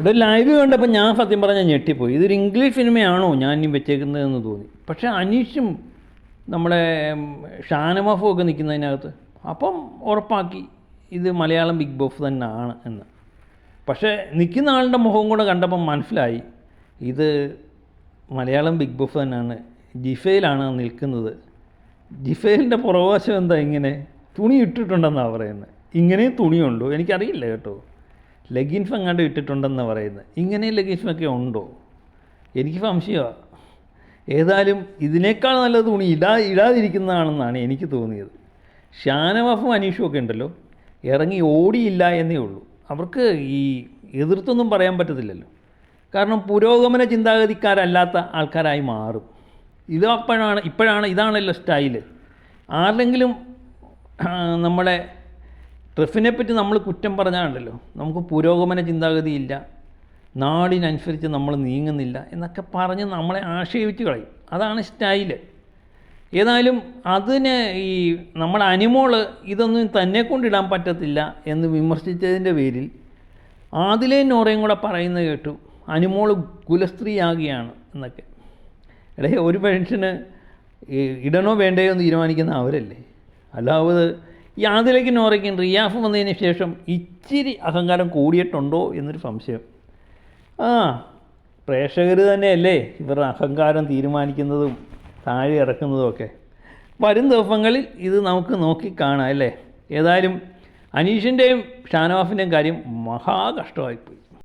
ഇവിടെ ലൈവ് കണ്ടപ്പോൾ ഞാൻ സത്യം പറഞ്ഞാൽ ഞെട്ടിപ്പോയി. ഇതൊരു ഇംഗ്ലീഷ് സിനിമയാണോ ഞാൻ ഇനി വെച്ചേക്കുന്നതെന്ന് തോന്നി. പക്ഷേ അനീഷും നമ്മുടെ ഷാനവാഫും ഒക്കെ നിൽക്കുന്നതിനകത്ത് അപ്പം ഉറപ്പാക്കി ഇത് മലയാളം ബിഗ് ബോസ് തന്നെയാണ് എന്ന്. പക്ഷേ നിൽക്കുന്ന ആളുടെ മുഖം കൂടെ കണ്ടപ്പം മനസ്സിലായി ഇത് മലയാളം ബിഗ് ബോസ് തന്നെയാണ് ജിഫയിലാണ് നിൽക്കുന്നത്. ജിഫയിലിന്റെ പുറവശം എന്താ ഇങ്ങനെ? തുണി ഇട്ടിട്ടുണ്ടെന്നാണ് പറയുന്നത്. ഇങ്ങനെയും തുണിയുണ്ടോ? എനിക്കറിയില്ല കേട്ടോ. ലെഗിൻസ് എങ്ങാണ്ട് ഇട്ടിട്ടുണ്ടെന്ന് പറയുന്നത്. ഇങ്ങനെ ലഗിൻഫൊക്കെ ഉണ്ടോ? എനിക്ക് സംശയമാണ് ഏതായാലും ഇതിനേക്കാൾ നല്ല തുണി ഇടാ ഇടാതിരിക്കുന്നതാണെന്നാണ് എനിക്ക് തോന്നിയത്. ഷാനവാഫും അനീഷും ഒക്കെ ഉണ്ടല്ലോ. ഇറങ്ങി ഓടിയില്ല എന്നേ ഉള്ളൂ. അവർക്ക് ഈ എതിർത്തൊന്നും പറയാൻ പറ്റത്തില്ലല്ലോ. കാരണം പുരോഗമന ചിന്താഗതിക്കാരല്ലാത്ത ആൾക്കാരായി മാറും. ഇത് അപ്പോഴാണ് ഇപ്പോഴാണ് ഇതാണല്ലോ സ്റ്റൈൽ. ആരെങ്കിലും നമ്മളെ ട്രിഫിനെ പറ്റി നമ്മൾ കുറ്റം പറഞ്ഞാണല്ലോ നമുക്ക് പുരോഗമന ചിന്താഗതിയില്ല. നാടിനനുസരിച്ച് നമ്മൾ നീങ്ങുന്നില്ല എന്നൊക്കെ പറഞ്ഞ് നമ്മളെ ആക്ഷേപിച്ച് കളയും. അതാണ് സ്റ്റൈൽ. ഏതായാലും അതിന് ഈ നമ്മുടെ അനിമോൾ ഇതൊന്നും തന്നെ കൊണ്ടിടാൻ പറ്റത്തില്ല എന്ന് വിമർശിച്ചതിന്റെ പേരിൽ ആദിലേ നോറയും കൂടെ പറയുന്നത് കേട്ടു അനിമോൾ കുലസ്ത്രീയാകുകയാണ് എന്നൊക്കെ. എടേ ഒരു ഈ ഇടണോ വേണ്ടയോ എന്ന് തീരുമാനിക്കുന്ന അവരല്ലേ. അല്ലാതെ ഈ ആദിലേക്ക് നോറയ്ക്കും റിയാഫ് വന്നതിന് ശേഷം ഇച്ചിരി അഹങ്കാരം കൂടിയിട്ടുണ്ടോ എന്നൊരു സംശയം. ആ പ്രേക്ഷകർ തന്നെയല്ലേ ഇവരുടെ അഹങ്കാരം തീരുമാനിക്കുന്നതും താഴെ ഇറക്കുന്നതും ഒക്കെ. വരും ദിവസങ്ങളിൽ ഇത് നമുക്ക് നോക്കി കാണാം അല്ലേ? ഏതായാലും അനീഷിന്റെയും ഷാനവാഫിന്റെയും കാര്യം മഹാ കഷ്ടമായിപ്പോയി.